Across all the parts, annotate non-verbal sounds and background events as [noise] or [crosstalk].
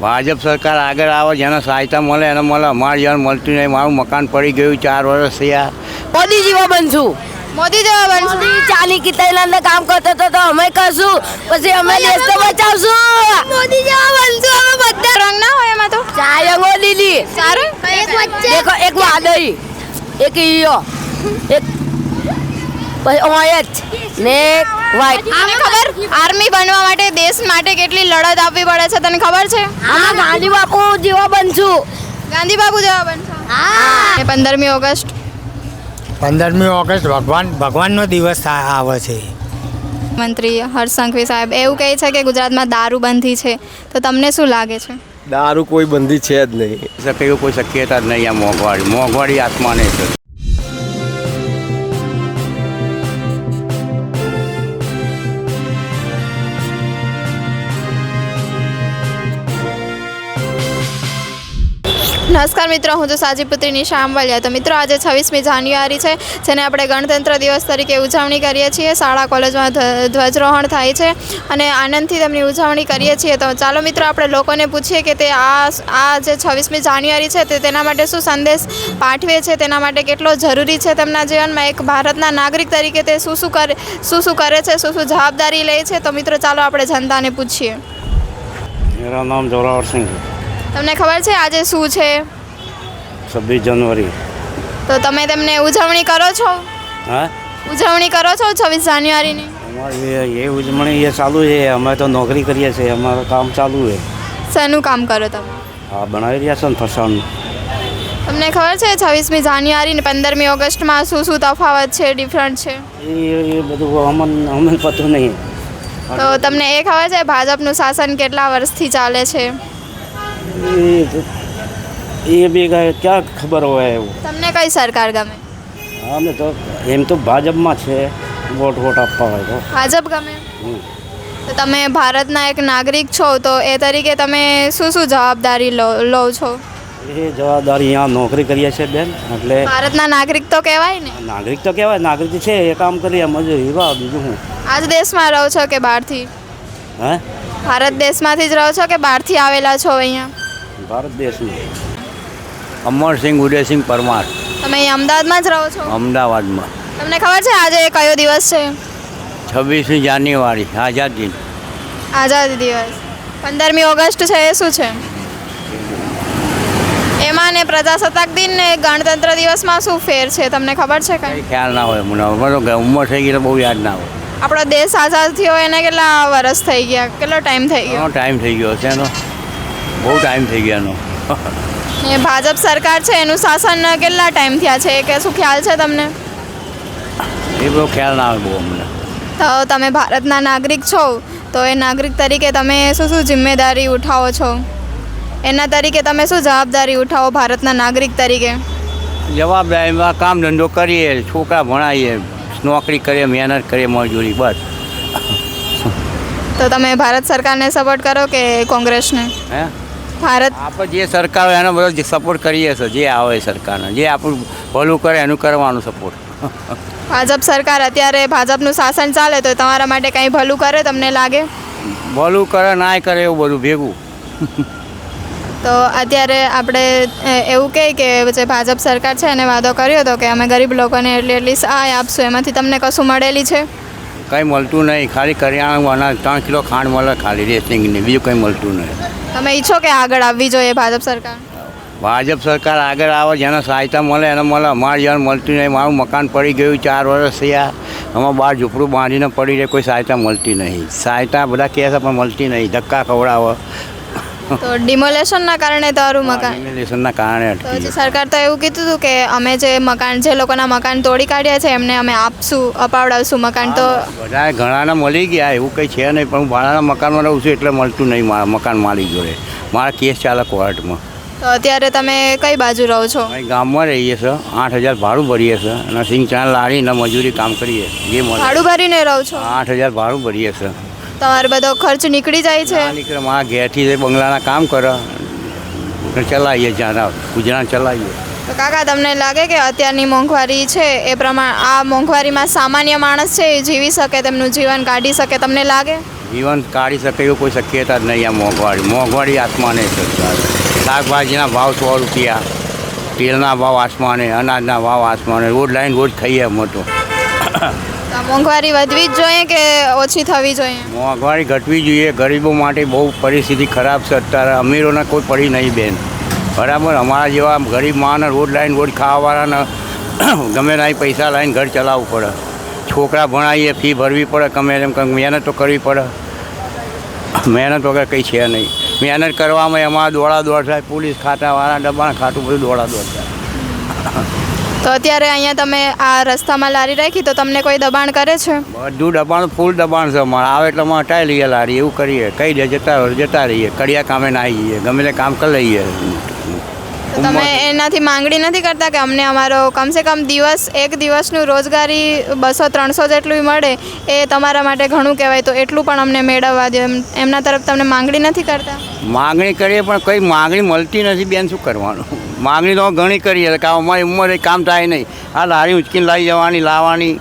ભાજપ સરકાર આગળ આવે જેને સહાયતા મળે એને મળે. અમારે જેને મળતું નહીં. મારું મકાન પડી ગયું ચાર વર્ષ થયા. મોદી જેવા બનશું. મોદી જેવા બનશું. ચાલી કિતાઈલાંદા કામ કરતો હતો તો અમે કરશું. પછી અમે દેશ તો બચાવશું. મોદી જેવા બનશું. અમે બધા રંગ ના હોય એમાં તો. ચાર રંગો લીલી. સારું? એક વચ્ચે. એક વાદળી એક ઈયો. એક પછી ઓયત ને એક વ્હાઈટ આને ખબર આર્મી બનવા માટે દેશ માટે કેટલી લડત આપવી પડે છે તને ખબર છે? હા ગાંધી બાપુ જેવા બનશું. ગાંધી બાપુ જેવા બનશું? હા. પંદરમી ઓગસ્ટ? પંદરમી ઓગસ્ટ ભગવાન ભગવાનનો દિવસ આવે છે. મંત્રી હર્ષ સંઘવી સાહેબ એવું કહે છે કે ગુજરાતમાં દારૂ બંધી છે. તો તમને શું લાગે છે? દારૂ કોઈ બંધી છે જ નહીં. શકે એવું કોઈ શક્યતા જ નહીં આ મોંઘવાડી મોંઘવાડી આત્માને છે. નમસ્કાર મિત્રો, હું છું સાજી પુત્રી નિશા આંબલિયા તો મિત્રો, આજે છવ્વીસમી જાન્યુઆરી છે, જેને આપણે ગણતંત્ર દિવસ તરીકે ઉજવણી કરીએ છીએ. શાળા, કોલેજમાં ધ્વ- ધ્વજરોહણ થાય છે અને આનંદથી તેમની ઉજવણી કરીએ છીએ. તો ચાલો મિત્રો, આપણે લોકોને પૂછીએ કે તે આ આ જે છવ્વીસમી જાન્યુઆરી છે, તે તેના માટે શું સંદેશ પાઠવે છે? તેના માટે કેટલો જરૂરી છે? તેમના જીવનમાં એક ભારતના નાગરિક તરીકે તે શું શું કરે, શું શું કરે છે? શું શું જવાબદારી લે છે? તો મિત્રો, ચાલો આપણે જનતાને પૂછીએ. મેરા નામ જોરાવર તમને ખબર છે આજે શું છે? છવ્વીસ જાન્યુઆરી. તો તમે તેમને ઉજવણી કરો છો? હા? ઉજવણી કરો છો છવ્વીસ જાન્યુઆરીની? અમારી એ- ઉજવણી એ ચાલુ છે. અમે તો નોકરી કરીએ છીએ. અમારું કામ ચાલુ છે. શેનું કામ કરો તમે? હા બનાવી રહ્યા છો ને ફસાણ. તમને ખબર છે છવ્વીસમી જાન્યુઆરી ને પંદરમી ઓગસ્ટમાં શું શું તફાવત છે ડિફરન્ટ છે? એ એ બધું અમન અમન પતું નહીં. તો તમને એ ખબર છે ભાજપનું શાસન કેટલા વર્ષથી ચાલે છે? એ એ બી કાંઈ ક્યાં ખબર હોય એવું? તમને કઈ સરકાર ગમે? અમે તો એમ તો ભાજપમાં છે વોટ વોટ આપવા હોય તો. ભાજપ ગમે. તો તમે ભારતના એક નાગરિક છો તો એ તરીકે તમે શું શું જવાબદારી લો લો છો? એ જવાબદારી અહીંયા નોકરી કરીએ છીએ બેન એટલે ભારતના નાગરિક તો કહેવાય ને? નાગરિક તો કહેવાય નાગરિક છે એ કામ કરીએ મજૂરી વાહ બીજું શું? આજ દેશમાં રહો છો કે બહારથી? હે? ભારત દેશમાંથી જ રહો છો કે બહારથી આવેલા છો અહીંયા? ભારત દેશનું અમરસિંહ ઉદયસિંહ પરમાર. તમે અમદાવાદમાં જ રહો છો? અમદાવાદમાં. તમને ખબર છે આજે કયો દિવસ છે? છવ્વીસમી જાન્યુઆરી આઝાદી આઝાદી દિવસ. પંદરમી ઓગસ્ટ છે એ શું છે? એમાં ને પ્રજાસત્તાક દિન ને ગણતંત્ર દિવસમાં શું ફેર છે? તમને ખબર છે કંઈ? ખ્યાલ ના હોય મને. મને તો ઉંમર થઈ ગઈ તો બહુ યાદ ના હોય. આપણો દેશ આઝાદ થયો એને કેટલા વર્ષ થઈ ગયા? કેટલો ટાઈમ થઈ ગયો? ટાઈમ થઈ ગયો છે એનો. બહુ ટાઈમ થઈ ગયો એનો. એ ભાજપ સરકાર છે એનું શાસન કેટલા ટાઈમ થયા છે? કે શું ખ્યાલ છે તમને? એ બહુ ખ્યાલ ના આવે બહુ અમને. તો તમે ભારતના નાગરિક છો તો એ નાગરિક તરીકે તમે શું શું જિમ્મેદારી ઉઠાવો છો? એના તરીકે તમે શું જવાબદારી ઉઠાવો ભારતના નાગરિક તરીકે? જવાબદારીમાં કામ ધંધો કરીએ છોકરા ભણાવીએ નોકરી કરીએ મહેનત કરીએ મજૂરી બસ. તો તમે ભારત સરકારને સપોર્ટ કરો કે કોંગ્રેસને? હે? ભારત આપણે જે સરકાર હોય એનો બધો સપોર્ટ કરીએ છીએ જે આવે સરકારનો જે આપણું ભલું કરે એનું કરવાનું સપોર્ટ ભાજપ સરકાર અત્યારે ભાજપનું શાસન ચાલે તો તમારા માટે કંઈ ભલું કરે તમને લાગે? ભલું કરે નાય કરે એવું બધું ભેગું. તો અત્યારે આપણે એવું કહે કે જે ભાજપ સરકાર છે એને વાદો કર્યો હતો કે અમે ગરીબ લોકોને એટલી એટલી સહાય આપશું એમાંથી તમને કશું મળેલી છે? કંઈ મળતું નહીં ખાલી કરિયાણાનું અનાજ ત્રણ કિલો ખાંડ મળે ખાલી રેસિંગની બીજું કંઈ મળતું નહીં. તમે ઈચ્છો કે આગળ આવવી જોઈએ ભાજપ સરકાર? ભાજપ સરકાર આગળ આવે જેને સહાયતા મળે એને મળે. અમારે જેને મળતું નહીં મારું મકાન પડી ગયું ચાર વર્ષ થયા. આમાં બહાર ઝૂંપડું બાંધીને પડી રહે કોઈ સહાયતા મળતી નહીં. સહાયતા બધા કહે છે પણ મળતી નહીં. ધક્કા ખવડાવે. તો ડિમોલેશનના કારણે તમારું મકાન. ઇમિગ્રેશનના કારણે અટકી સરકાર તો એવું કીધું હતું કે અમે જે મકાન જે લોકોના મકાન તોડી કાઢ્યા છે એમને અમે આપશું અપાવડાવશું મકાન તો બધા ઘણાને મળી ગયા એવું કંઈ છે નહીં પણ હું ભાડાના મકાનમાં રહું છું એટલે મળતું નહીં મારા મકાન માલિક જોડે. મારા કેસ ચાલે કોર્ટમાં. તો અત્યારે તમે કઈ બાજુ રહો છો? ગામમાં રહીએ છે આઠ હજાર ભાડું ભરીએ છીએ અને સિંગ ચાણ લાડીને મજૂરી કામ કરીએ જે ભાડું ભરીને રહો છો? આઠ હજાર ભાડું ભરીએ છીએ. તમારો બધો ખર્ચ નીકળી જાય છે? આ નીકળે મારા ઘેરથી બંગલાના કામ કરે. ચલાવીએ જ્યાં ગુજરાન ચલાવીએ. તો કાકા તમને લાગે કે અત્યારની મોંઘવારી છે? એ પ્રમાણે આ મોંઘવારીમાં સામાન્ય માણસ છે એ જીવી શકે તેમનું જીવન કાઢી શકે તમને લાગે? જીવન કાઢી શકે એવું કોઈ શક્યતા જ નહીં આ મોંઘવારી. મોંઘવારી આસમાને છે. શાકભાજીના ભાવ સો રૂપિયા તેલના ભાવ આસમાને અનાજના ભાવ આસમાને રોજ લાઈન રોજ ખાઈએ મોટો આ મોંઘવારી વધવી જ જોઈએ કે ઓછી થવી જોઈએ? મોંઘવારી ઘટવી જોઈએ. ગરીબો માટે બહુ પરિસ્થિતિ ખરાબ છે. અત્યારે અમીરોને કોઈ પડી નહીં બેન. બરાબર? અમારા જેવા ગરીબ માને રોડ લાઈન, રોડ ખાવાવાળાને [clears throat] ગમે નહીં પૈસા લાવીને ઘર ચલાવવું પડે. છોકરા ભણાવીએ ફી ભરવી પડે. ગમે એમ મહેનત તો કરવી પડે. મહેનત વગર કંઈ છે નહીં. મહેનત કરવામાં અમારા દોડા દોડ થાય. પોલીસ ખાતાવાળા, દબાણ ખાતું બધું દોડા દોડ થાય. તો અત્યારે અહીંયા તમે આ રસ્તામાં લારી રાખી તો તમને કોઈ દબાણ કરે છે? બધું દબાણ ફૂલ દબાણ છે અમારે. આવે એટલે અમે હટાવી લઈએ લારી એવું કરીએ. કહી દે જતા જતા રહીએ. કડિયા કામે ના આવીએ ગમે તે કામ કરી લઈએ. તમે એનાથી માંગણી નથી કરતા કે અમને અમારો કમસે કમ દિવસ એક દિવસનું રોજગારી બસો ત્રણસો જેટલું મળે એ તમારા માટે ઘણું કહેવાય. તો એટલું પણ અમને મેળવવા દો. એમ એમના તરફ તમને માંગણી નથી કરતા? માંગણી કરીએ પણ કંઈ માંગણી મળતી નથી. બેન શું કરવાનું? માગણી તો ઘણી કરીએ કે અમારી ઉંમરે કામ થાય નહીં. આ લારી ઉંચકીને લઈ જવાની લાવવાની.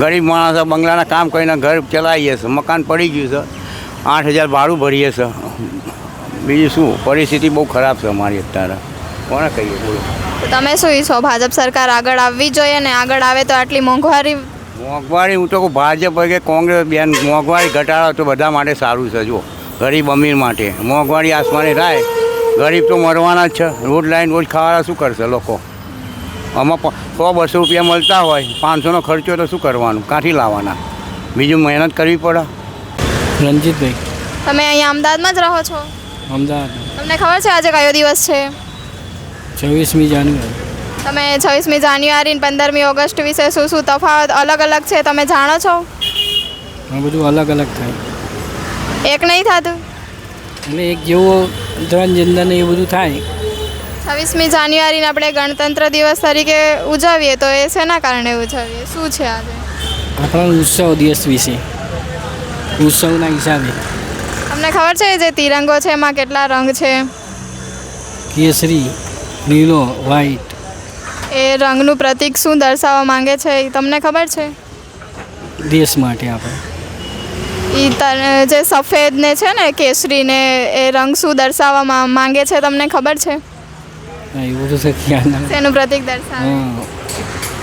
ગરીબ માણસ બંગલાના કામ કરીને ઘર ચલાવીએ છે મકાન પડી ગયું છે. આઠ હજાર ભાડું ભરીએ છે બીજું શું? પરિસ્થિતિ બહુ ખરાબ છે અમારી અત્યારે. કોને કહીએ બોલો? તમે શું ઈચ્છો? ભાજપ સરકાર આગળ આવવી જોઈએ ને આગળ આવે તો આટલી મોંઘવારી? મોંઘવારી? હું તો ભાજપ હોય કે કોંગ્રેસ બેન મોંઘવારી ઘટાડો તો બધા માટે સારું છે જો ગરીબ અમીર માટે. મોંઘવારી આસમાને થાય. ગરીબ તો મરવાના જ છે. રોજ લાઈન રોજ ખાવાના શું કરશે લોકો? આમાં સો બસો રૂપિયા મળતા હોય પાંચસોનો ખર્ચો તો શું કરવાનું? કાંઠી લાવવાના? બીજું મહેનત કરવી પડે. રણજીતભાઈ તમે અહીંયા અમદાવાદમાં જ રહો છો? અમદાવાદ. તમને ખબર છે આજે કયો દિવસ છે? છવ્વીસમી જાન્યુઆરી. તમે છવ્વીસમી જાન્યુઆરી પંદરમી ઓગસ્ટ વિશે શું શું તફાવત અલગ અલગ છે તમે જાણો છો? આ બધું અલગ અલગ થાય. એક નહીં થતું? એટલે એક જેવો ધન જનધન એ બધું થાય. છવ્વીસમી જાન્યુઆરીને આપણે ગણતંત્ર દિવસ તરીકે ઉજવીએ તો એ શેના કારણે ઉજવીએ? શું છે આજે? આપણા ઉત્સવ દિવસ વિશે. ઉત્સવના હિસાબે. તમને ખબર છે જે તિરંગો છે એમાં કેટલા રંગ છે? કેસરી લીલો વ્હાઈટ એ રંગનું પ્રતીક શું દર્શાવવા માંગે છે એ તમને ખબર છે? દેશ માટે આપણે. એ ત- જે સફેદ ને છે ને કેસરી ને એ રંગ શું દર્શાવવા માંગે છે તમને ખબર છે? એવું તો ખ્યાલ ના દર્શાવે.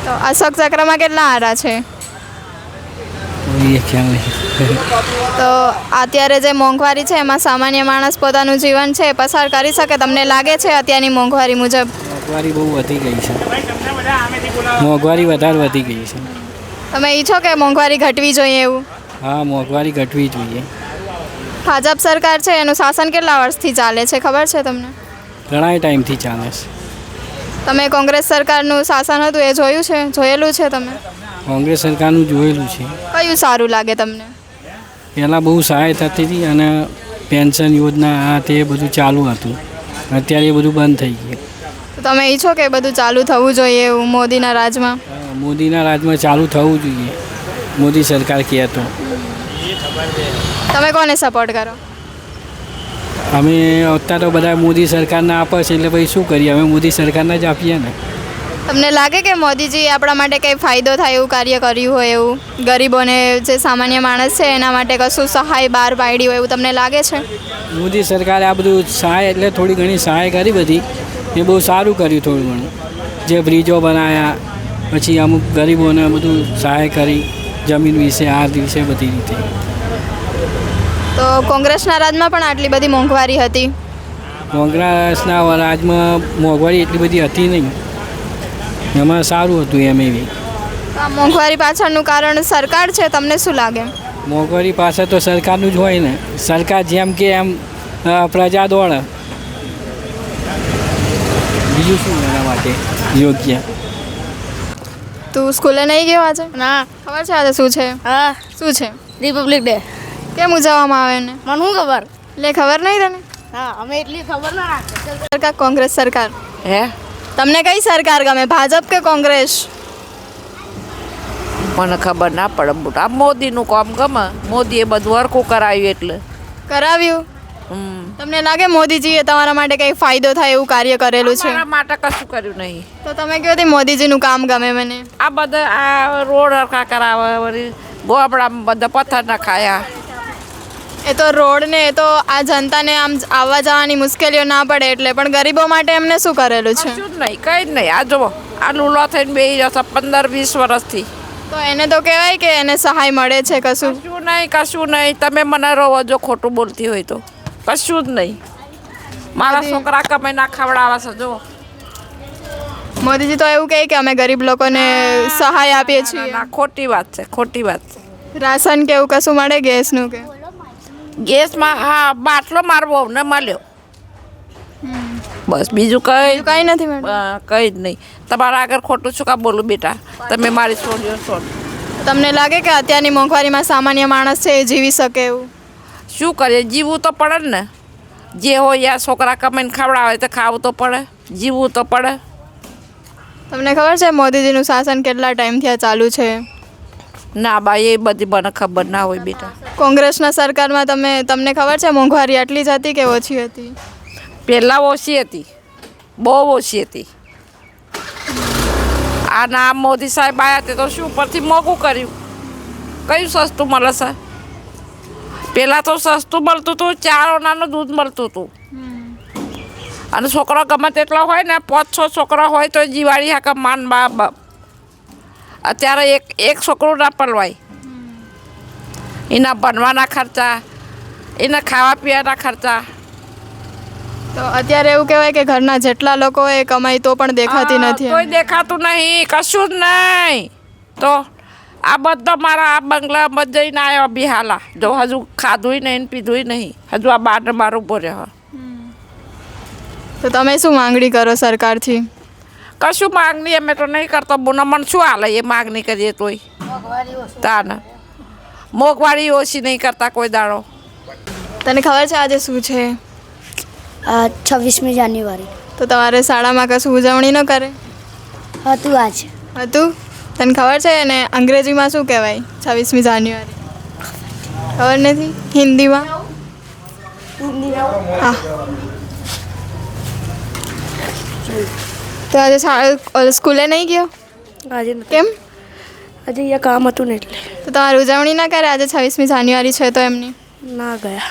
તો અશોક ચક્રમાં કેટલા આરા છે? તો અત્યારે જે મોંઘવારી છે એમાં સામાન્ય માણસ પોતાનું જીવન છે પસાર કરી શકે તમને લાગે છે અત્યારની મોંઘવારી મુજબ? મોંઘવારી બહુ વધી ગઈ છે. મોંઘવારી વધારે વધી ગઈ છે. તમે ઈચ્છો કે મોંઘવારી ઘટવી જોઈએ એવું? હા મોંઘવારી ઘટવી જોઈએ. ભાજપ સરકાર છે એનું શાસન કેટલા વર્ષથી ચાલે છે ખબર છે તમને? ઘણા ટાઈમથી ચાલે છે. તમે કોંગ્રેસ સરકારનું શાસન હતું એ જોયું છે? જોયેલું છે તમે? કોંગ્રેસ સરકારનું જોયેલું છે. કયું સારું લાગે તમને? પહેલાં બહુ સહાય થતી હતી અને પેન્શન યોજના આ તે બધું ચાલુ હતું. અત્યારે એ બધું બંધ થઈ ગયું. તો તમે ઈચ્છો કે બધું ચાલુ થવું જોઈએ એવું મોદીના રાજમાં? મોદીના રાજમાં ચાલુ થવું જોઈએ. મોદી સરકાર કહે તો તમે કોને સપોર્ટ કરો? અમે અત્યારે તો બધા મોદી સરકારના આપે છે એટલે ભાઈ શું કરીએ? અમે મોદી સરકારને જ આપીએ ને. તમને લાગે કે મોદીજી આપણા માટે કંઈ ફાયદો થાય એવું કાર્ય કર્યું હોય એવું? ગરીબોને જે સામાન્ય માણસ છે એના માટે કશું સહાય બહાર પાડી હોય એવું તમને લાગે છે? મોદી સરકારે આ બધું સહાય એટલે થોડી ઘણી સહાય કરી બધી. એ બહુ સારું કર્યું થોડું ઘણું. જે બ્રિજો બનાવ્યા પછી અમુક ગરીબોને બધું સહાય કરી. જમીન વિશે આ વિશે બધી રીતે. તો કોંગ્રેસના રાજમાં પણ આટલી બધી મોંઘવારી હતી? કોંગ્રેસના રાજમાં મોંઘવારી એટલી બધી હતી નહીં. એમાં સારું હતું એમ એવી. મોંઘવારી પાછળનું કારણ સરકાર છે તમને શું લાગે? મોંઘવારી પાછળ તો સરકારનું જ હોય ને. સરકાર જેમ કે એમ પ્રજા દોડે. બીજું શું એના માટે? યોગ્ય. તું સ્કૂલે નહીં ગયો આજે? ના. ખબર છે આજે શું છે? હા. શું છે? રિપબ્લિક ડે કેમ ઉજવવામાં આવે ને મને શું ખબર? એટલે ખબર નહીં તને? હા અમે એટલી ખબર ના રાખે. સરકાર કોંગ્રેસ સરકાર. હે? તમને કઈ સરકાર ગમે? ભાજપ કે કોંગ્રેસ? મને ખબર ના પડે. મોદીનું કામ ગમે. મોદીએ બધું હરખું કરાવ્યું એટલે. કરાવ્યું? તમને લાગે મોદીજીએ તમારા માટે કંઈ ફાયદો થાય એવું કાર્ય કરેલું છે? મારા માટે કશું કર્યું નહીં. તો તમે કહો તે મોદીજીનું કામ ગમે મને. આ બધા આ રોડ હરખા કરાવે વળી ગોબડા બધા પથ્થર નખાયા. એ તો રોડ ને એ તો આ જનતાને આમ આવવા જવાની મુશ્કેલીઓ ના પડે એટલે પણ ગરીબો માટે એમને શું કરેલું છે? કશું જ નહીં કંઈ જ નહીં. આ જુઓ આ લૂલો થઈને બેસી જશે પંદર વીસ વર્ષથી. તો એને તો કહેવાય કે એને સહાય મળે છે કશું? કશું નહીં કશું નહીં. તમે મને રોવો જો ખોટું બોલતી હોય તો. કશું જ નહીં. મારા છોકરા કમે ના ખવડાવે છે જો મોદીજી તો એવું કહે કે અમે ગરીબ લોકોને સહાય આપીએ છીએ. ના ખોટી વાત છે ખોટી વાત છે. રાશન કે એવું કશું મળે ગેસનું કે? ગેસમાં હા બાટલો મારવો ને મળ્યો. બસ બીજું કઈ કઈ નથી કઈ જ નહીં. તમારા આગળ ખોટું છું કા બોલું બેટા? તમે મારી છોડીઓ છોડ. તમને લાગે કે અત્યારની મોંઘવારીમાં સામાન્ય માણસ છે એ જીવી શકે એવું? શું કરીએ? જીવવું તો પડે જ ને. જે હોય યા છોકરા કમાઈને ખવડાવે તો ખાવું તો પડે. જીવવું તો પડે. તમને ખબર છે મોદીજીનું શાસન કેટલા ટાઈમથી આ ચાલુ છે? ના બા એ બધી મને ખબર ના હોય બેટા. કોંગ્રેસના સરકારમાં તમે તમને ખબર છે મોંઘવારી આટલી જ હતી કે ઓછી હતી? પહેલાં ઓછી હતી. બહુ ઓછી હતી. આ ના મોદી સાહેબ આવ્યા તે તો શું ઉપરથી મોંઘું કર્યું? કયું સસ્તું મળે છે પહેલાં તો સસ્તું મળતું હતું ચાર ઓનાનું દૂધ મળતું હતું. અને છોકરો ગમે તેટલા હોય ને પાંચ છ છોકરા હોય તો જીવાળી હાકા માન બા બાપ અત્યારે એક એક છોકરું ના પલવાય. એના ભણવાના ખર્ચા એના ખાવા પીવાના ખર્ચા. તો અત્યારે એવું કહેવાય કે ઘરના જેટલા લોકો એ કમાઈ તો પણ દેખાતી નથી કોઈ દેખાતું નહીં કશું જ નહીં. તો આ બધો મારા આ બંગલામાં જઈને આવ્યો બિહાલા. જો હજુ ખાધુંય નહીં ને પીધુંય નહીં. હજુ આ બાર મારું બાર ઊભો રહ્યો. તો તમે શું માંગણી કરો સરકારથી? કશું માંગણી અમે તો નહીં કરતો. બોનો મને શું હાલે એ માંગણી કરીએ તોય? તાને. મોંઘવારી ઓછી નહીં કરતા કોઈ દાડો. તને ખબર છે આજે શું છે? છવ્વીસમી જાન્યુઆરી. તો તમારે શાળામાં કશું ઉજવણી ન કરે? હતું આજે. હતું? તને ખબર છે ને અંગ્રેજીમાં શું કહેવાય? છવ્વીસમી જાન્યુઆરી. ખબર નથી? હિન્દીમાં? હા. તો આજે સ્કૂલે નહીં ગયો? આજે કેમ? આજે અહીંયા કામ હતું ને એટલે. તો તમારે ઉજવણી ના કરે? આજે છવ્વીસમી જાન્યુઆરી છે તો એમની? ના ગયા.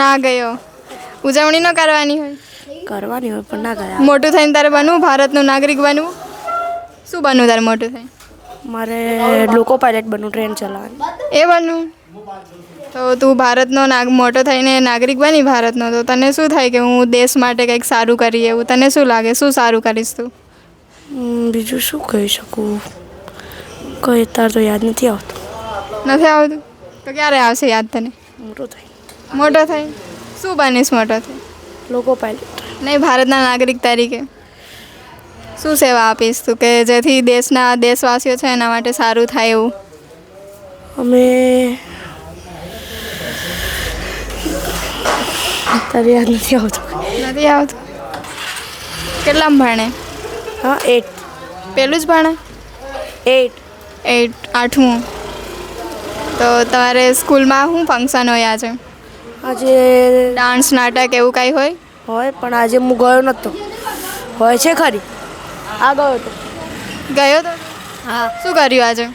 ના ગયો. ઉજવણી ન કરવાની હોય? કરવાની હોય પણ ના ગયા. મોટું થઈને તારે બનવું? ભારતનું નાગરિક બનવું? શું બનવું તારે મોટું થઈને? મારે લોકો પાયલટ બનવું ટ્રેન ચલાવવાની. એ બનવું? તો તું ભારતનો નાગ મોટો થઈને નાગરિક બની ભારતનો તો તને શું થાય કે હું દેશ માટે કંઈક સારું કરી એવું તને શું લાગે? શું સારું કરીશ તું? બીજું શું કહી શકું? કઈ અત્યારે તો યાદ નથી આવતું. નથી આવતું? તો ક્યારે આવશે યાદ તને? મોટું થઈ મોટો થઈ શું બનીશ મોટો થઈ લોકો પાયલટ. નહીં ભારતના નાગરિક તરીકે. શું સેવા આપીશ તું કે જેથી દેશના દેશવાસીઓ છે એના માટે સારું થાય એવું? અમે અત્યારે યાદ નથી આવતું. નથી આવતું? કેટલામાં ભણે? હા એટ પેલું જ ભણે? એટ એટ આઠમું. તો તમારે સ્કૂલમાં શું ફંક્શન હોય આજે? આજે ડાન્સ નાટક એવું કાંઈ હોય? હોય પણ આજે હું ગયો નહોતો હોય છે ખરી. આ ગયો હતો ગયો તો? હા. શું કર્યું આજે?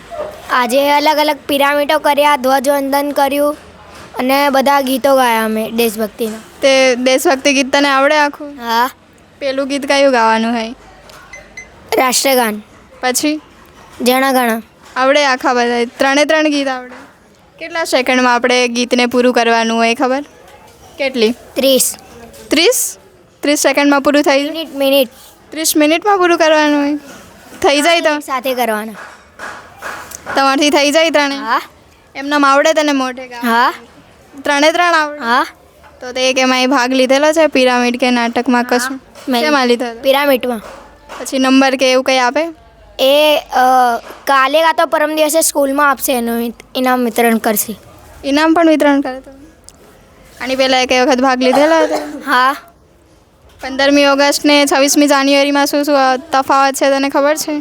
આજે અલગ અલગ પિરામિડો કર્યા ધ્વજવંદન કર્યું અને બધા ગીતો ગાયા અમે દેશભક્તિના. તે દેશભક્તિ ગીત તને આવડે આખું? હા. પેલું ગીત કયું ગાવાનું હોય? રાષ્ટ્રગાન. પછી? જણા ગણા. આવડે આખા બધા ત્રણે ત્રણ ગીત આવડે. કેટલા સેકન્ડમાં આપણે ગીતને પૂરું કરવાનું હોય ખબર? કેટલી? ત્રીસ. ત્રીસ? ત્રીસ સેકન્ડમાં પૂરું થઈ મિનિટ મિનિટ. ત્રીસ મિનિટમાં પૂરું કરવાનું હોય. થઈ જાય તો. સાથે કરવાના. તમારથી થઈ જાય ત્રણે? હા. એમનામ આવડે તને મોઢે હા. ત્રણે ત્રણ આવડે? હા. તો તે એક એમાં ભાગ લીધેલો છે પિરામિડ કે નાટકમાં કશું? શેમાં લીધો પિરામિડમાં. પછી નંબર કે એવું કંઈ આપે? એ કાલે કાં તો પરમ દિવસે સ્કૂલમાં આપશે એનું ઇનામ વિતરણ કરશે. ઇનામ પણ વિતરણ કરે તો? આની પહેલાં એક વખત ભાગ લીધેલો હતો? હા. પંદરમી ઓગસ્ટ ને છવ્વીસમી જાન્યુઆરીમાં શું શું તફાવત છે તને ખબર છે?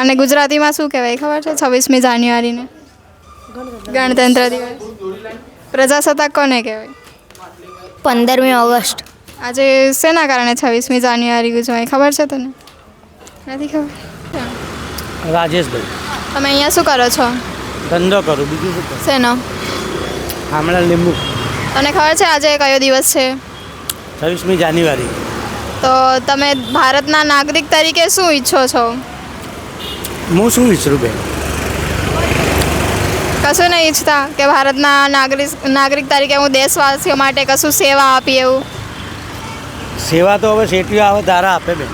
અને ગુજરાતીમાં શું કહેવાય ખબર છે? છવ્વીસમી જાન્યુઆરીને. ગણતંત્ર દિવસ. પ્રજાસત્તાક કોને કહેવાય? પંદરમી ઓગસ્ટ. આજે શેના કારણે છવ્વીસમી જાન્યુઆરી ઉજવાય? ખબર છે તને? નથી ખબર? રાજેશભાઈ. તમે અહીંયા શું કરો છો? ધંધો કરું બીજું શું શેનો? હમણાં લીંબુ. તને ખબર છે આજે કયો દિવસ છે? છવ્વીસમી જાન્યુઆરી. તો તમે ભારતના નાગરિક તરીકે શું ઈચ્છો છો? હું શું ઈચ્છું બેન? કશું નહીં ઈચ્છતા કે ભારતના નાગરિક નાગરિક તરીકે હું દેશવાસીઓ માટે કશું સેવા આપી એવું? સેવા તો હવે શેટીઓ આવે તારા આપે બેન.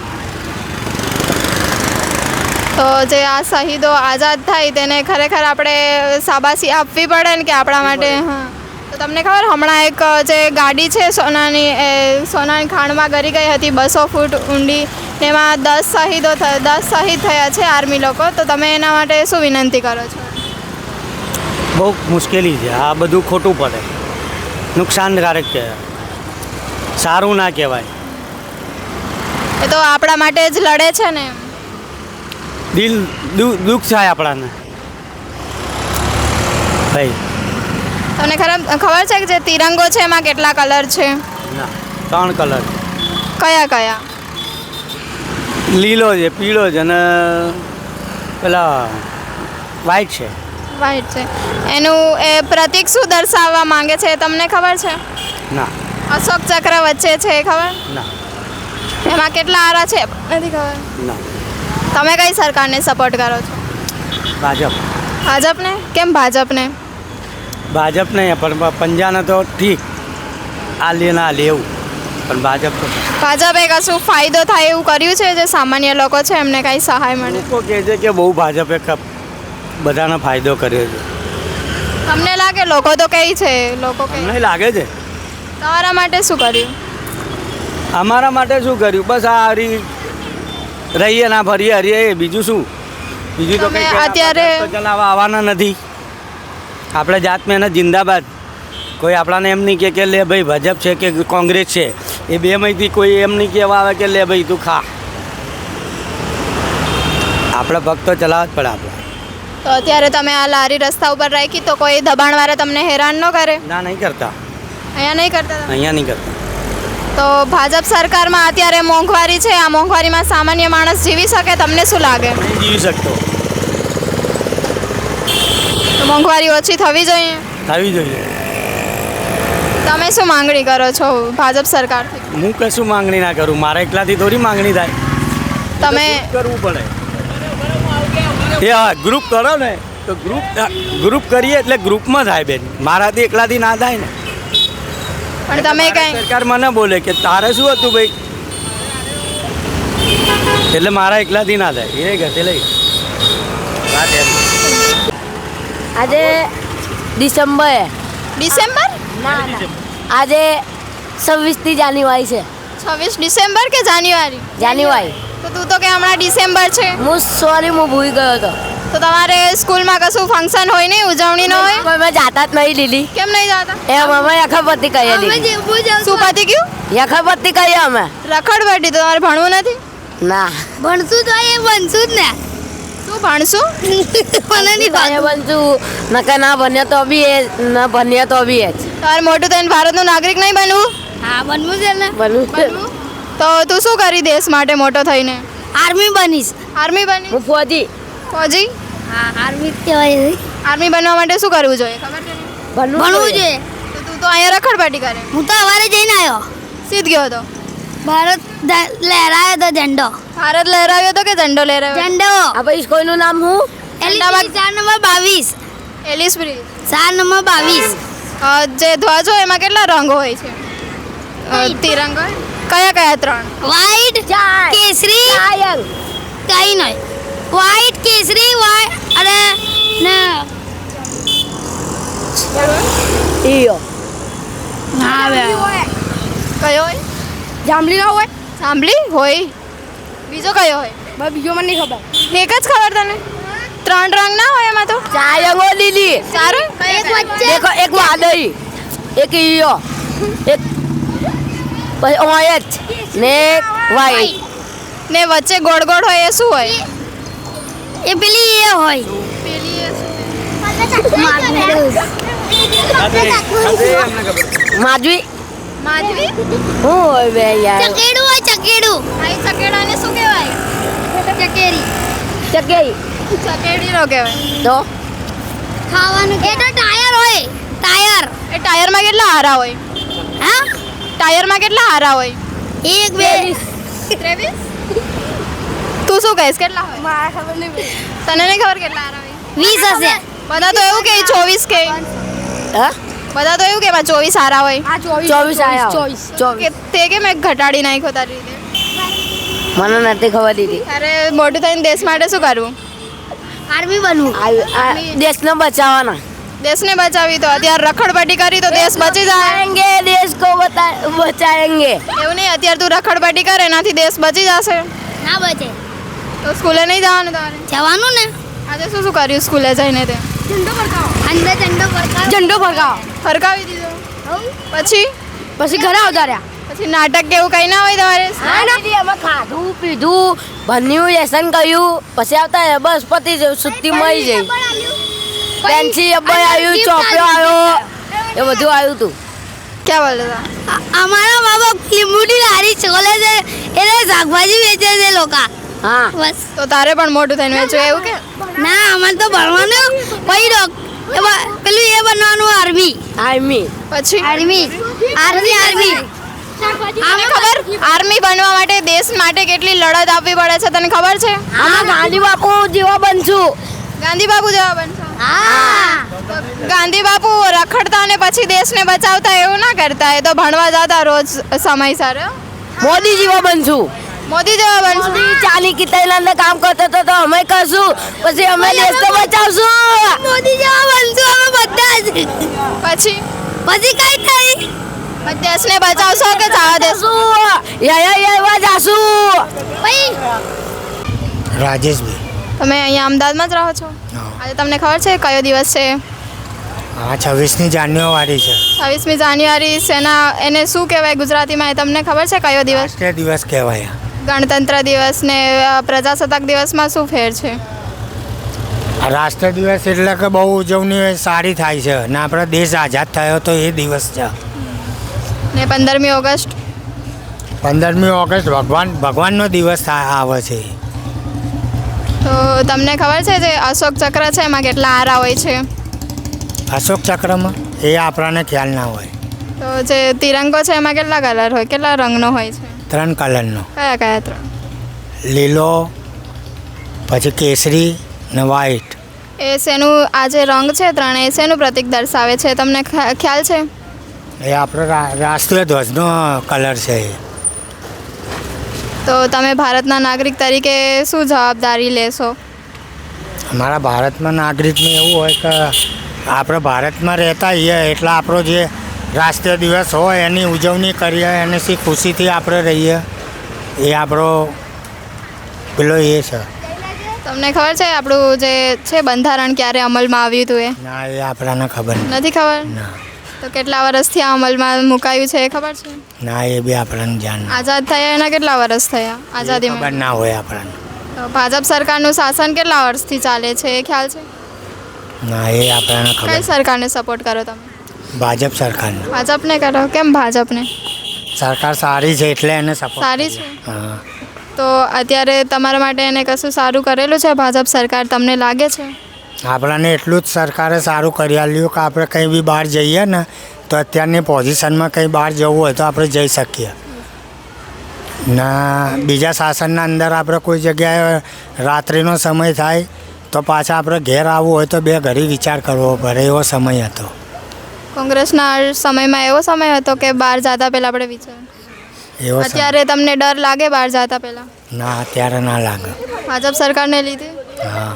તો જે આ શહીદો આઝાદ થાય તેને ખરેખર આપણે શાબાશી આપવી પડે ને કે આપણા માટે? હા. તમને ખબર હમણાં એક જે ગાડી છે સોનાની એ સોનાની ખાણમાં ગરી ગઈ હતી બસો ફૂટ ઊંડી તેમાં દસ શહીદો દસ શહીદ થયા છે આર્મી લોકો. તો તમે એના માટે શું વિનંતી કરો છો? બહુ મુશ્કેલી છે. આ બધું ખોટું પડે. નુકસાનકારક છે. સારું ના કહેવાય. એ તો આપણા માટે જ લડે છે ને દિલ દુઃખ થાય આપણાને. ભાઈ તમને ખબર છે કે જે તિરંગો છે એમાં કેટલા કલર છે? ના ત્રણ કલર. કયા કયા? લીલો છે પીળો છે અને પેલા વ્હાઈટ છે. વ્હાઈટ છે. એનું એ પ્રતીક શું દર્શાવવા માંગે છે તમને ખબર છે? ના. અશોક ચક્ર વચ્ચે છે ખબર? ના. એમાં કેટલા આરા છે? નથી ખબર. ના. તમે કઈ સરકારને સપોર્ટ કરો છો? ભાજપ. ભાજપને? કેમ ભાજપને? ભાજપ નહીં પણ પંજાને તો ઠીક. આ લે ના લે એવું. પણ ભાજપ તો ભાજપે કશું ફાયદો થાય એવું કર્યું છે? જે સામાન્ય લોકો છે એમને કાંઈ સહાય મળે? લોકો કહે છે કે બહુ ભાજપે બધાનો ફાયદો કર્યો છે. તમને લાગે? લોકો તો કહે છે લોકો અમને લાગે છે. તમારા માટે શું કર્યું? અમારા માટે શું કર્યું? બસ આ હરી રહીએ ના ફરીએ હરીએ બીજું શું? બીજું તો કંઈ અત્યારે- ચલાવવા આવવાના નથી. આપણે જાત મહેનત જિંદાબાદ. કોઈ આપણાને એમ નહીં કે કે લે ભાઈ ભાજપ છે કે કોંગ્રેસ છે એ બેમાંથી કોઈ એમ નહીં કહેવા આવે કે લે ભાઈ તું ખા. આપણે ભક્ત તો ચલાવવા જ પડે આપણે. તો અત્યારે તમે આ લારી રસ્તા ઉપર રાખી તો કોઈ દબાણવાળા તમને હેરાન ન કરે? ના નહીં કરતા. અહીંયા નહીં કરતા અહીંયા નહીં કરતા. તો ભાજપ સરકારમાં અત્યારે મોંઘવારી છે આ મોંઘવારીમાં સામાન્ય માણસ જીવી શકે તમને શું લાગે? જીવી શકતો. મોંઘવારી ઓછી થવી જોઈએ? થવી જોઈએ. તમે શું માંગણી કરો છો ભાજપ સરકારથી? હું કશું માંગણી ના કરું. મારા એકલાથી થોડી માંગણી થાય. તમે કરવું પડે. એ હા ગ્રુપ કરો ને તો ગ્રુપ ગ્રુપ કરીએ એટલે ગ્રુપમાં થાય બેન. મારાથી એકલાથી ના થાય ને. પણ તમે કઈ સરકાર મને બોલે કે તારે શું હતું ભાઈ? એટલે મારા એકલાથી ના થાય. એ ગતે લઈ વાત એમ. આજે ડિસેમ્બર ડિસેમ્બર? ના ના. આજે છવ્વીસથી જાન્યુઆરી છે. છવ્વીસ ડિસેમ્બર કે જાન્યુઆરી? જાન્યુઆરી. તો તું તો કે હમણાં ડિસેમ્બર છે. હું સોરી હું ભૂલી ગયો હતો. તો તમારે સ્કૂલમાં કશું ફંક્શન હોય નહીં? ઉજવણી ન હોય? પણ મેં જાતા જ નહીં લીધી કેમ નહીં જાતા? એ અમે યખપતિ કહીએ શું પતી ગયું? યખપતિ કહીએ અમે. રખડ તો તમારે ભણવું નથી? ના. ભણશું તો એ ભણશું જ ને. શું ભણશું મને નહીં એ બનશું નકે ના બન્યા તો બી એ ના ભણ્યો તો બી એ જ. તમારે મોટું થઈને ભારતનું નાગરિક નહીં બનવું હા બનવું છે ને. બનવું તો તું શું કરી દેશ માટે મોટો થઈને? આર્મી બનીશ. આર્મી બની? હું ફોજી. ફૌજી? હા આર્મી કહેવાય આર્મી બનવા માટે શું કરવું જોઈએ? ખબર છે તો તું તો અહીંયા રખડપાટી કરે. હું તો સવારે જઈને આવ્યો. સીધ ગયો હતો. ભારત લહેરાયો તો ઝંડો. ભારત લહેરાવ્યો તો કે ઝંડો લહેરાવ્યો ઝંડો. આ ભાઈ કોઈનું નામ હું? એલિસબ્રિજ ચાર નંબર બાવીસ. એલિસ બ્રિજ ચાર નંબર બાવીસ. અ, જે ધ્વજ હોય એમાં કેટલા રંગો હોય છે? તિરંગો? કયા કયા ત્રણ? વ્હાઈટ કેસરી કઈ નહીં વ્હાઈટ કેસરી વાઈટ અને ને ઈયો. હા બે કયો હોય? જાંબલી ના હોય જાંબલી? હોય. બીજો કયો હોય? બીજો મને નહીં ખબર. એક જ ખબર તને? ત્રણ રંગ ના હોય એમાં તો? ચાયંગો લીલી. ચાર હોય? એક વચ્ચે. એક એક વાદળી એક ઈયો એક પછી ઓરેન્જ ને વાઈટ ને વચ્ચે ગોળ ગોળ હોય એ શું હોય? એ પેલી એ હોય. પેલી એ શું? માજવી માધવી? હું હોય બે યાર? ચકેડું હોય ચકેડું. આ ચકેડાને શું કહેવાય? ચકેરી. ચકેરી. ચકેડી નો કહેવાય. તો? ખાવાનું એ તો ટાયર હોય. ટાયર. એ ટાયરમાં કેટલા હારા હોય? હા? ટાયરમાં કેટલા હારા હોય? એક બે. ત્રેવીસ. તું શું કહીશ? કેટલા હોય? મારા ખબર નહીં તને નહીં ખબર કેટલા હારા હોય? વીસ હશે. બધા તો એવું કે ચોવીસ કે. હા? બધા તો એવું કે એમાં ચોવીસ સારા હોય. ચોવીસ આયા ચોવીસ કે તે કે મેં ઘટાડી નાખ્યો તારી રીતે? મને નથી ખબર દીધી અરે મોટું થઈને દેશ માટે શું કરવું? આર્મી બનવું. દેશને બચાવવાના. દેશને બચાવી તો અત્યારે રખડપટ્ટી કરી તો દેશ બચી જાય. દેશ કો બતા એવું નહીં અત્યારે તું રખડપટ્ટી કરે એનાથી દેશ બચી જશે. ના બચે. તો સ્કૂલે નહીં જવાનું તારે? જવાનું ને. આજે શું શું કર્યું સ્કૂલે જઈને તે? અંદર ઝંડો ફરકાવો ઝંડો ફરકાવો ફરકાવી દીધો પછી? પછી ઘરે આવતા રહ્યા. પછી નાટક કે એવું કંઈ ના હોય તમારે? હા દીદી અમે ખાધું પીધું ભણ્યું લેસન કર્યું. પછી આવતા બસ પતી જયું સુતી મળી જઈ પેન્સી રબર આવ્યું ચોપડો આવ્યો. એ બધું આવ્યું હતું ક્યાં બોલો હતા અમારા મા બાપ લીંબુની લારી ચોલે છે એટલે શાકભાજી વેચે છે લોકો. હા. બસ. તો તારે પણ મોટું થઈને વેચવું એવું કે? ના અમારે તો ભણવાનું પછી ડોક પેલું એ બનવાનું આર્મી. આર્મી. પછી? આર્મી. Army army. ખબર? આર્મી બનવા માટે દેશ માટે કેટલી લડત આપવી પડે છે તને ખબર છે? હા ગાંધી બાપુ જેવા બનશું. ગાંધી બાપુ જેવા બનશો? હા. ગાંધી બાપુ રખડતા અને પછી દેશને બચાવતા એવું ના કરતા? એ તો ભણવા જતા રોજ સમયસર. સારો મોદી જેવા બનશું. મોદી જેવા બનશું ચાલી અંદર કામ કરતો હતો તો અમે કરશું. પછી અમે દેશ તો બચાવશું. મોદી જેવા બનશું અમે બધા જ. પછી? પછી કઈ થઈ પછી દેશને બચાવશો કે જવા દેશું યા યા જાશું. ભાઈ. રાજેશભાઈ. તમે અહીંયા અમદાવાદમાં જ રહો છો? આજે તમને ખબર છે કયો દિવસ છે? હા છવ્વીસમી જાન્યુઆરી છે. છવ્વીસમી જાન્યુઆરી સેના એને શું કહેવાય ગુજરાતીમાં એ તમને ખબર છે કયો દિવસ? રાષ્ટ્રીય દિવસ કહેવાય. ગણતંત્ર દિવસ ને પ્રજાસત્તાક દિવસમાં શું ફેર છે? રાષ્ટ્ર દિવસ એટલે કે બહુ ઉજવણી સારી થાય છે અને આપણો દેશ આઝાદ થયો તો એ દિવસ છે. ને પંદરમી ઓગસ્ટ? પંદરમી ઓગસ્ટ ભગવાન ભગવાનનો દિવસ આવે છે. તો તમને ખબર છે જે અશોક ચક્ર છે એમાં કેટલા આરા હોય છે? અશોક ચક્રમાં એ આપણને ખ્યાલ ના હોય. તો જે તિરંગો છે એમાં કેટલા કલર હોય કેટલા રંગનો હોય છે? ત્રણ કલરનો. કયા કયા ત્રણ? લીલો પછી કેસરી ને વ્હાઈટ એ શેનું આ જે રંગ છે ત્રણેય શેનું પ્રતિક દર્શાવે છે? તમને ખ્યા- ખ્યાલ છે? એ આપણો રાષ્ટ્રીય ધ્વજનો કલર છે એ. તો તમે ભારતના નાગરિક તરીકે શું જવાબદારી લેશો? અમારા ભારતમાં નાગરિકને એવું હોય કે આપણે ભારતમાં રહેતા હોઈએ એટલે આપણો જે રાષ્ટ્રીય દિવસ હોય એની ઉજવણી કરીએ શી ખુશીથી આપણે રહીએ. એ આપણો પેલો એ છે. તમને ખબર છે આપણું જે છે બંધારણ ક્યારે અમલમાં આવ્યું હતું એ? ના એ આપણાને ખબર નથી ખબર? ના. તો કેટલા વર્ષથી આ અમલમાં મુકાયું છે એ ખબર છે? ના એ બી આપણને જાણ આઝાદ થયા એના કેટલા વર્ષ થયા? આઝાદી ખબર ના હોય આપણને. તો ભાજપ સરકારનું શાસન કેટલા વર્ષથી ચાલે છે એ ખ્યાલ છે? ના એ આપણને કઈ ખબર સરકારને સપોર્ટ કરો તમે? ભાજપ સરકારને. ભાજપને કરો. કેમ ભાજપને? સરકાર સારી છે એટલે એને સપોર્ટ સારી છે. હા. તો અત્યારે તમારા માટે એને કશું સારું કરેલું છે? ભાજપ સરકાર તમને લાગે છે? આપણને એટલું જ સરકારે સારું કરી આલ્યું કે આપણે કંઈ બી બહાર જઈએ ને તો અત્યારની પોઝિશનમાં કંઈ બહાર જવું હોય તો આપણે જઈ શકીએ. ના બીજા શાસનના અંદર આપણે કોઈ જગ્યાએ રાત્રિનો સમય થાય તો પાછા આપણે ઘેર આવવું હોય તો બે ઘડી વિચાર કરવો પડે એવો સમય હતો. કોંગ્રેસના સમયમાં એવો સમય હતો કે બહાર જતા પહેલાં આપણે વિચાર એવો અત્યારે તમને ડર લાગે બહાર જતા પહેલાં? ના અત્યારે ના લાગે. ભાજપ સરકારને લીધે? હા.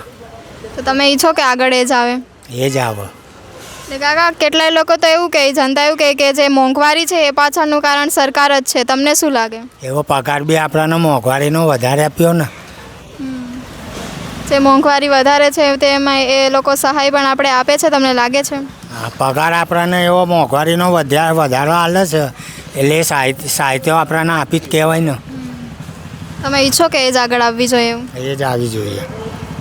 તો તમે ઈચ્છો કે આગળ એ જ આવે? એ જ આવે. કાકા કેટલાય લોકો તો એવું કહે જનતા એવું કહે કે જે મોંઘવારી છે એ પાછળનું કારણ સરકાર જ છે. તમને શું લાગે? એવો પગાર બી આપણાને મોંઘવારીનો વધારે આપ્યો ને. જે મોંઘવારી વધારે છે તેમાં એ લોકો સહાય પણ આપણે આપે છે તમને લાગે છે? પગાર આપણને એવો મોંઘવારીનો વધારે વધારો હાલે છે. એટલે એ સાહિત્ય સાહિત્ય આપણને આપી જ કહેવાય ને. તમે ઈચ્છો કે એ જ આગળ આવવી જોઈએ એ જ આવી જોઈએ.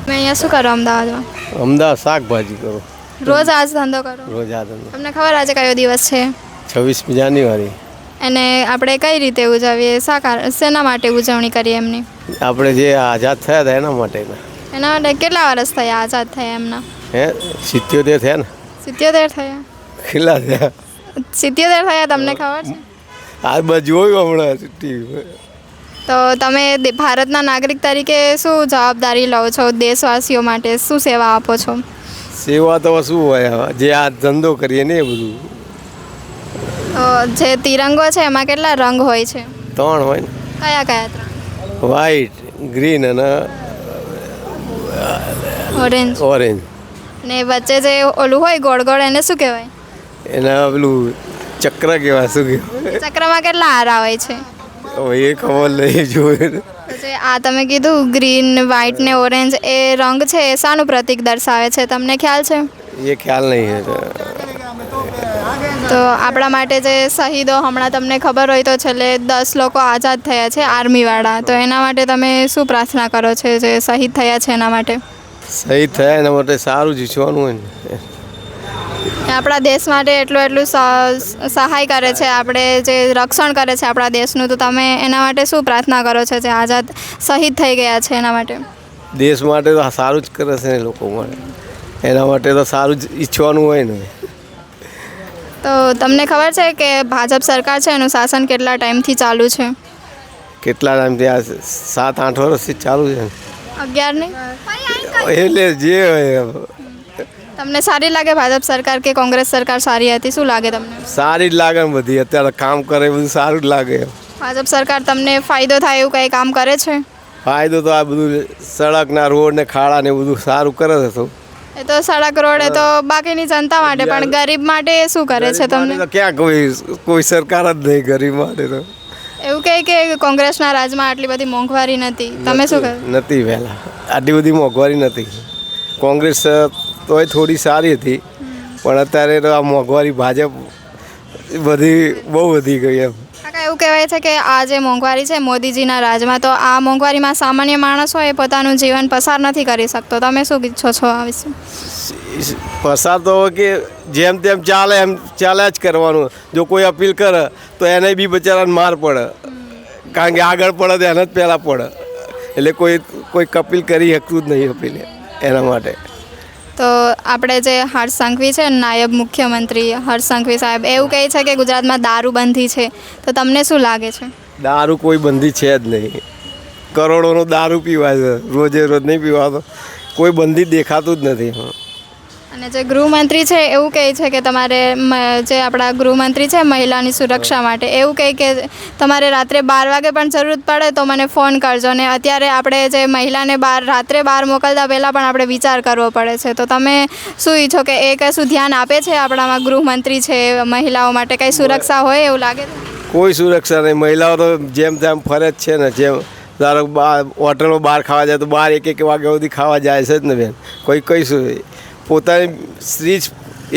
તમે અહીંયા શું કરો અમદાવાદમાં? અમદાવાદ શાકભાજી કરો. રોજ આજ ધંધો કરો? રોજ આ ધંધો. તમને ખબર આજે કયો દિવસ છે? છવ્વીસમી જાન્યુઆરી. અને આપણે કઈ રીતે ઉજવીએ? શા શેના માટે ઉજવણી કરીએ એમની? આપણે જે આઝાદ થયા હતા એના માટે એના માટે કેટલા વર્ષ થયા આઝાદ થયા એમના? હે સિત્યોતેર થયા ને. સિત્યોતેર થયા. કેટલા થયા? સિત્યોતેર થયા તમને ખબર છે? આ બધું જોયું હમણાં ટીવી તો તમે ભારતના નાગરિક તરીકે શું જવાબદારી લો છો દેશવાસીઓ માટે? શું સેવા આપો છો? સેવા તો શું હોય? જે આ ધંધો કરીએ ને એ બધું. તો જે તિરંગો છે એમાં કેટલા રંગ હોય છે? ત્રણ હોય ને. કયા કયા ત્રણ? વ્હાઈટ ગ્રીન અને ઓરેન્જ ઓરેન્જ ને વચ્ચે જે ઓલું હોય ગોળ ગોળ એને શું કહેવાય? એના પેલું ચક્ર કેવા શું કહેવાય? ચક્રમાં કેટલા હારા હોય છે? એ ખબર નહીં જોયું આ તમે કીધું ગ્રીન વ્હાઈટ ને ઓરેન્જ એ રંગ છે એ શાનું પ્રતીક દર્શાવે છે તમને ખ્યાલ છે? એ ખ્યાલ નહીં તો આપણા માટે જે શહીદો હમણાં તમને ખબર હોય તો છેલ્લે દસ લોકો આઝાદ થયા છે આર્મીવાળા. તો એના માટે તમે શું પ્રાર્થના કરો છો જે શહીદ થયા છે એના માટે? શહીદ થાય એના માટે સારું જીવવાનું હોય ને. એ આપણા દેશ માટે એટલું એટલું સહાય કરે છે આપણે જે રક્ષણ કરે છે આપણા દેશનું તો તમે એના માટે શું પ્રાર્થના કરો છો જે આઝાદ શહીદ થઈ ગયા છે એના માટે? દેશ માટે તો સારું જ કરે છે ને લોકો માટે. એના માટે તો સારું જ ઈચ્છવાનું હોય ને. તો તમને ખબર છે કે ભાજપ સરકાર છે એનું શાસન કેટલા ટાઈમથી ચાલુ છે? કેટલા ટાઈમથી આ સાત આઠ વર્ષથી ચાલુ છે. અગિયાર નહીં? એટલે જે હોય તમને સારી લાગે ભાજપ સરકાર કે કોંગ્રેસ સરકાર સારી હતી? શું લાગે તમને? સારી જ લાગે બધી. અત્યારે કામ કરે બધું સારું જ લાગે ભાજપ સરકાર તમને ફાયદો થાય એવું કંઈ કામ કરે છે? ફાયદો તો આ બધું સડકના રોડ ને ખાડા ને બધું સારું કરે છે તો. એ તો સડક રોડ એ તો બાકીની જનતા માટે પણ ગરીબ માટે શું કરે છે તમને? તો ક્યાં કોઈ કોઈ સરકાર જ નહીં ગરીબ માટે તો. એવું કહે કે કોંગ્રેસના રાજમાં આટલી બધી મોંઘવારી નથી. તમે શું કહો? નથી વહેલા. આટલી બધી મોંઘવારી નથી. કોંગ્રેસ તોય થોડી સારી હતી. પણ અત્યારે તો આ મોંઘવારી ભાજપ બધી બહુ વધી ગઈ એમ. કાકા, એવું કહેવાય છે કે આ જે મોંઘવારી છે મોદીજીના રાજમાં, તો આ મોંઘવારીમાં સામાન્ય માણસ હોય એ પોતાનું જીવન પસાર નથી કરી શકતો. તમે શું ઈચ્છો છો આ વિશે? પસાર તો કે જેમ તેમ ચાલે, એમ ચાલે જ કરવાનું. જો કોઈ અપીલ કરે, તો એને બી બચારાને માર પડે. કારણ કે આગળ પડે તો એને જ પહેલાં પડે. એટલે કોઈ કોઈ કપિલ કરી શકતું જ નહીં અપીલ એના માટે. તો આપણે જે હર્ષ સંઘવી છે નાયબ મુખ્યમંત્રી, હર્ષ સંઘવી સાહેબ, એવું કહે છે કે ગુજરાતમાં દારૂબંધી છે. તો તમને શું લાગે છે? દારૂ કોઈ બંધી છે જ નહીં. કરોડોનો દારૂ પીવાય છે. રોજે રોજ નહીં પીવાતો. કોઈ બંધી દેખાતું જ નથી. અને જે ગૃહમંત્રી છે એવું કહે છે કે તમારે જે આપણા ગૃહમંત્રી છે મહિલાની સુરક્ષા માટે એવું કહે કે તમારે રાત્રે બાર વાગે પણ જરૂર પડે તો મને ફોન કરજો. ને અત્યારે આપણે જે મહિલાને બહાર રાત્રે બહાર મોકલતા પહેલાં પણ આપણે વિચાર કરવો પડે છે. તો તમે શું ઈચ્છો કે એ કશું ધ્યાન આપે છે આપણામાં ગૃહમંત્રી છે મહિલાઓ માટે કંઈ સુરક્ષા હોય એવું લાગે કોઈ સુરક્ષા નહીં. મહિલાઓ તો જેમ તેમ ફરે જ છે ને. જેમ ધારો બહાર હોટલમાં બહાર ખાવા જાય તો બહાર એક એક વાગ્યા સુધી ખાવા જાય છે જ ને બેન. કોઈ કહીશું પોતાની સ્ત્રી જ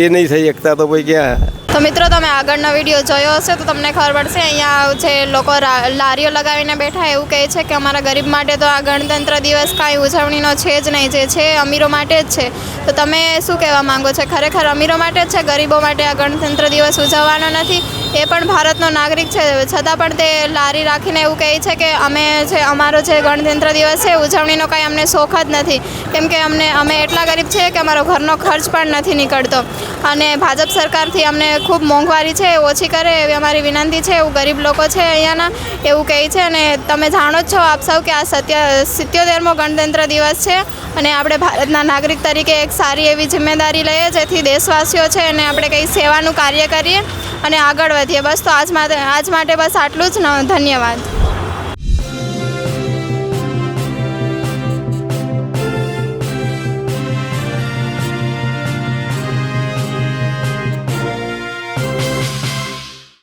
એ નહીં થઈ શકતા તો ભાઈ ક્યાં? તો મિત્રો, તમે આગળનો વીડિયો જોયો હશે તો તમને ખબર પડશે, અહીંયા જે લોકો લારીઓ લગાવીને બેઠા એવું કહે છે કે અમારા ગરીબ માટે તો આ ગણતંત્ર દિવસ કાંઈ ઉજવણીનો છે જ નહીં, જે છે અમીરો માટે જ છે. તો તમે શું કહેવા માંગો છો? ખરેખર અમીરો માટે જ છે, ગરીબો માટે આ ગણતંત્ર દિવસ ઉજવવાનો નથી? એ પણ ભારતનો નાગરિક છે. છતાં પણ તે લારી રાખીને એવું કહે છે કે અમે જે અમારો જે ગણતંત્ર દિવસ છે, ઉજવણીનો કાંઈ અમને શોખ જ નથી. કેમ કે અમને, અમે એટલા ગરીબ છીએ કે અમારો ઘરનો ખર્ચ પણ નથી નીકળતો. અને ભાજપ સરકારથી અમને ખૂબ મોંઘવારી છે, ઓછી કરે એવી અમારી વિનંતી છે. એવું ગરીબ લોકો છે અહીંયાના, એવું કહે છે. અને તમે જાણો જ છો આપ સૌ કે આ સત્ય, સિત્યોતેરમો ગણતંત્ર દિવસ છે અને આપણે ભારતના નાગરિક તરીકે એક સારી એવી જિમ્મેદારી લઈએ, જેથી દેશવાસીઓ છે અને આપણે કંઈ સેવાનું કાર્ય કરીએ. અને આગળ વધીએ. બસ તો આજ માટે આજ માટે બસ આટલું જ ધન્યવાદ.